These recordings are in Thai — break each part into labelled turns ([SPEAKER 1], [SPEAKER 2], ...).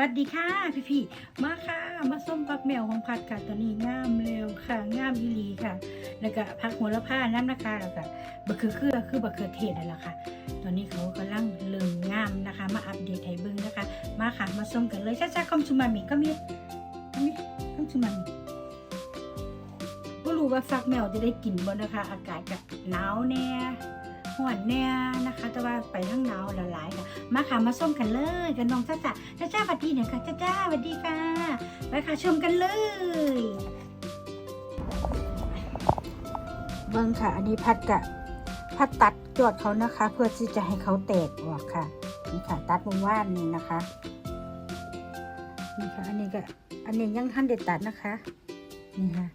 [SPEAKER 1] วัสดีค่ะพี่พี่ๆมาค่ะมาส้มผักแมวของพัดค่ะตอนนี้งามเร็วค่ะงามอีหลีค่ะ แล้วก็ผักหัวละผ้าน้ำนะคะแล้วก็บะเขือเขือคือบะเขือเทศนั่นแหละค่ะ ตอนนี้เขากำลังเริ่มงามนะคะ มาอัปเดตให้เบิ้งนะคะ มาค่ะมาส้มกันเลยช้าๆคอมชูมามิก็มีก็มีคอมชูมามิก็รู้ว่าฟักแมวจะได้กินบ่นะคะ อากาศกับหนาวแน่ ห่อนแน่นะคะ แต่ว่าไปทั้งหนาวหลายๆค่ะมาค่ะมาส้มกันเลยกันน้องจ้าจ้าจ้าจ้าสวัสดีหน่อยค่ะจ้าจ้าสวัสดีค่ะไปค่ะชมกันเลยเบิ้งค่ะ อันนี้พัดกะพัดตัดยอดเขานะคะ เพื่อที่จะให้เขาแตกออกค่ะนี่ค่ะ ตัดมุมว่านนี่นะคะนี่ค่ะอันนี้ก็อันนี้ยังทันเด็ดตัดนะคะ นี่ค่ะ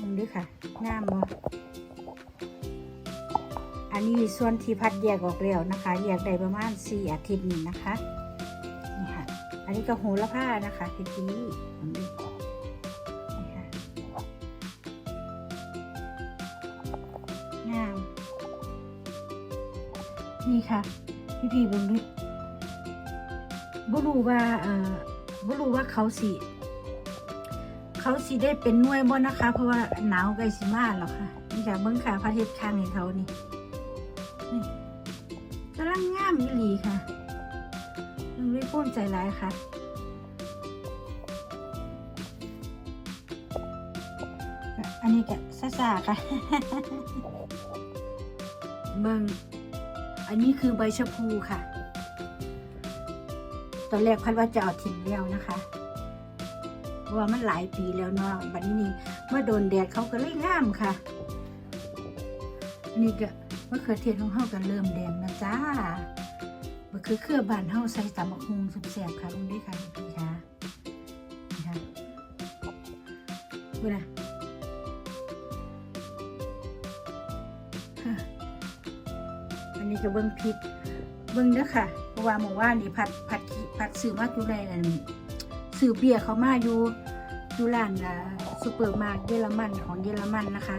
[SPEAKER 1] มึงดูค่ะงามบ่ อันนี้ส่วนที่พัดแยกออกแล้วนะคะแยกได้ประมาณสี่อาทิตย์นี่นะคะนี่ค่ะ อันนี้ก็โหระพานะคะพี่พี่มึงดูนี่ค่ะงามนี่ค่ะ พี่พี่เบิ่งดูบ่รู้ว่าเอ่อบ่รู้ว่าเขาสิเขาสิได้เป็นน่วยบ่นะคะ เพราะว่าหนาวใกล้สิมาแล้วค่ะนี่ค่ะเบิ่งค่ะพระเทศข้างให้เขานี่ามอีหลีค่ะยังไม่พ้นใจร้ายค่ะอันนี้ก็ซ่าๆค่ะ เบิ่งอันนี้คือใบชะพูค่ะ ตอนแรกพัดว่าจะเอาทิ้งแล้วนะคะ เพราะว่ามันหลายปีแล้วเนาะบัดนี้นี่เมื่อโดนแดดเขาก็เลยงามค่ะนนี้ก็มะเขือเทศของเฮาก็เริ่มแดงแล้วจ้า มะเขือเครือบานเฮาใส่ตำบักฮุงแซ่บค่ะลุงด้วยค่ะพี่ค่ะนี่ค่ะดูนะอันนี้ก็เบิ้งพริกเบิ้งเด้อค่ะเพราะว่าหมู่ว่านี่ผัดผัดผัดซื้อมาอยู่ในนั่นซื้อเบียร์เขามาอยู่อยู่ร้านอ่าซูเปอร์มาร์เยอรมันของเยอรมันนะคะ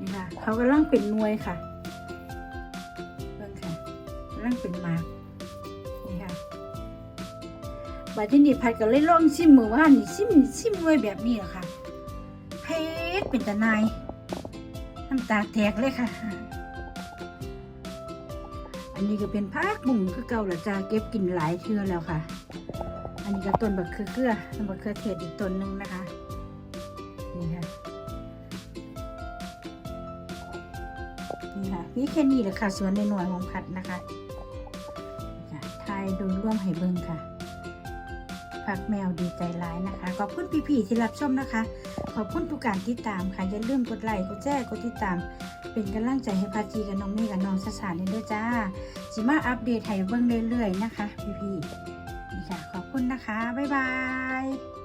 [SPEAKER 1] นี่ค่ะเขากำลังเป็นนวยค่ะ กำลังเป็นมานี่ค่ะบัดที่นี่ผัดก็เลยลองชิมมือว่านี่ชิมชิมหน่วยแบบนี้เหรอค่ะเผ็ดเป็นตะนายน้ำตาแตกเลยค่ะ อันนี้ก็เป็นพักบุ่งคือเก่าละจ้าเก็บกินหลายเทื่อแล้วค่ะ อันนี้ก็ต้นบักเขือเกลือต้นบักเขือเทศอีกต้นหนึ่งนะคะนี่ค่ะนี่ค่ะนี่แค่นี้แหละค่ะสวนในหน่วยของพัดนะคะ โดยร่วมให้เบิ่งค่ะพักแมวดีใจร้ายนะคะ ขอบคุณพี่ๆที่รับชมนะคะ ขอบคุณทุกการติดตามค่ะ อย่าลืมกดไลค์กดแชร์กดติดตาม เป็นกำลังใจให้พาจีกับน้องเมย์กับน้องสสารด้วยจ้าจิมาอัปเดตให้เบิ่งเรื่อยๆนะคะ พี่ๆนี่ค่ะ ขอบคุณนะคะ บ๊ายบาย